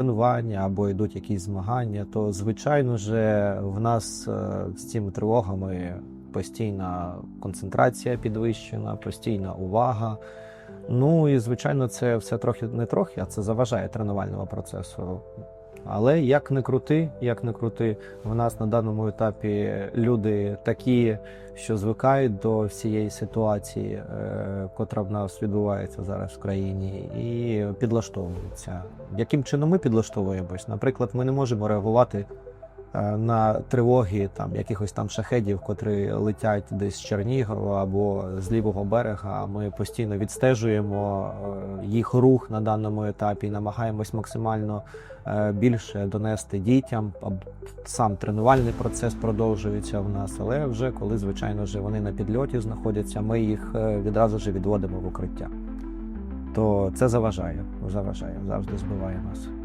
тренування або йдуть якісь змагання, то звичайно ж в нас е, з цими тривогами постійна концентрація підвищена, постійна увага. Ну і звичайно, це все трохи не трохи, а це заважає тренувальному процесу. Але як не крути, як не крути, в нас на даному етапі люди такі, що звикають до всієї ситуації, е, котра в нас відбувається зараз в країні, і підлаштовуються. Яким чином ми підлаштовуємось? Наприклад, ми не можемо реагувати на тривоги там якихось там шахедів, котрі летять десь з Чернігова або з лівого берега. Ми постійно відстежуємо е, їх рух на даному етапі, і намагаємось максимально е, більше донести дітям. Сам тренувальний процес продовжується в нас, але вже коли, звичайно, вже вони на підльоті знаходяться, ми їх е, відразу ж відводимо в укриття. То це заважає, заважає, завжди збиває нас.